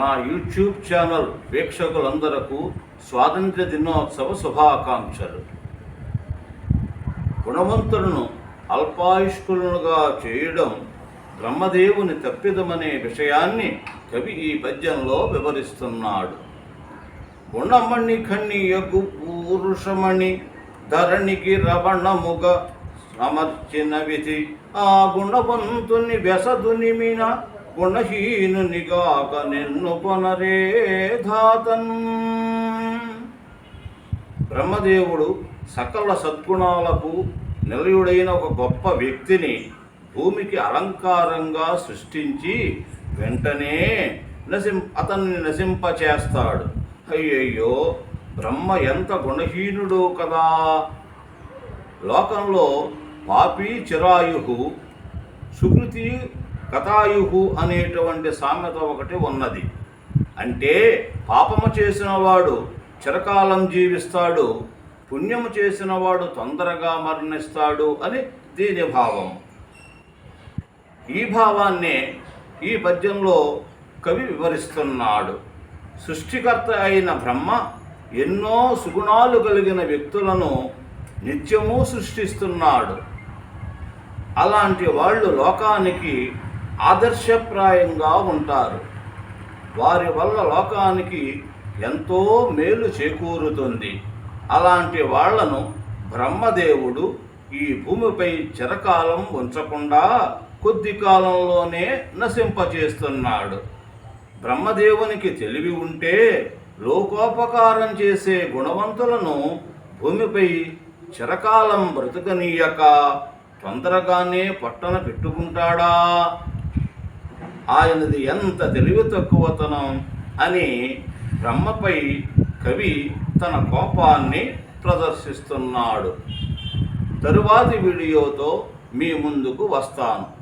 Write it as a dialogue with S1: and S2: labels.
S1: నా YouTube channel వీక్షకులందరకు స్వాతంత్ర్య దినోత్సవ శుభాకాంక్షలు. గుణవంతులను అల్పాయుష్కులుగా చేయడం బ్రహ్మదేవుని తప్పిదమనే విషయాన్ని కవి ఈ పద్యంలో వివరిస్తున్నాడు. గుణమణి ఖణియగు పురుషమణి ధరణికి రవణముగ సమర్చిన విధి ఆ గుణవంతుని వ్యసదునిమిన గుణహీనునిగాక నిన్ను కొనరే ధాతన్ బ్రహ్మదేవుడు సకల సద్గుణాలకు నిలయుడైన ఒక గొప్ప వ్యక్తిని భూమికి అలంకారంగా సృష్టించి వెంటనే నశిం అతన్ని నశింపచేస్తాడు. అయ్యయ్యో బ్రహ్మ ఎంత గుణహీనుడో కదా! లోకంలో పాపి చిరాయు సుకృతి కథాయుహు అనేటువంటి సామెత ఒకటి ఉన్నది. అంటే పాపము చేసిన వాడు చిరకాలం జీవిస్తాడు పుణ్యము చేసిన వాడు తొందరగా మరణిస్తాడు అని దీని భావం. ఈ భావాన్నే ఈ పద్యంలో కవి వివరిస్తున్నాడు. సృష్టికర్త అయిన బ్రహ్మ ఎన్నో సుగుణాలు కలిగిన వ్యక్తులను నిత్యము సృష్టిస్తున్నాడు. అలాంటి వాళ్ళు లోకానికి ఆదర్శప్రాయంగా ఉంటారు. వారి వల్ల లోకానికి ఎంతో మేలు చేకూరుతుంది. అలాంటి వాళ్ళను బ్రహ్మదేవుడు ఈ భూమిపై చిరకాలం ఉంచకుండా కొద్ది కాలంలోనే నశింపచేస్తున్నాడు బ్రహ్మదేవునికి తెలివి ఉంటే లోకోపకారం చేసే గుణవంతులను భూమిపై చిరకాలం బ్రతుకనీయక తొందరగానే పట్టణ పెట్టుకుంటాడా? ఆయనది ఎంత తెలివి తక్కువతనం అని బ్రహ్మపై కవి తన కోపాన్ని ప్రదర్శిస్తున్నాడు. తరువాతి వీడియోతో మీ ముందుకు వస్తాను.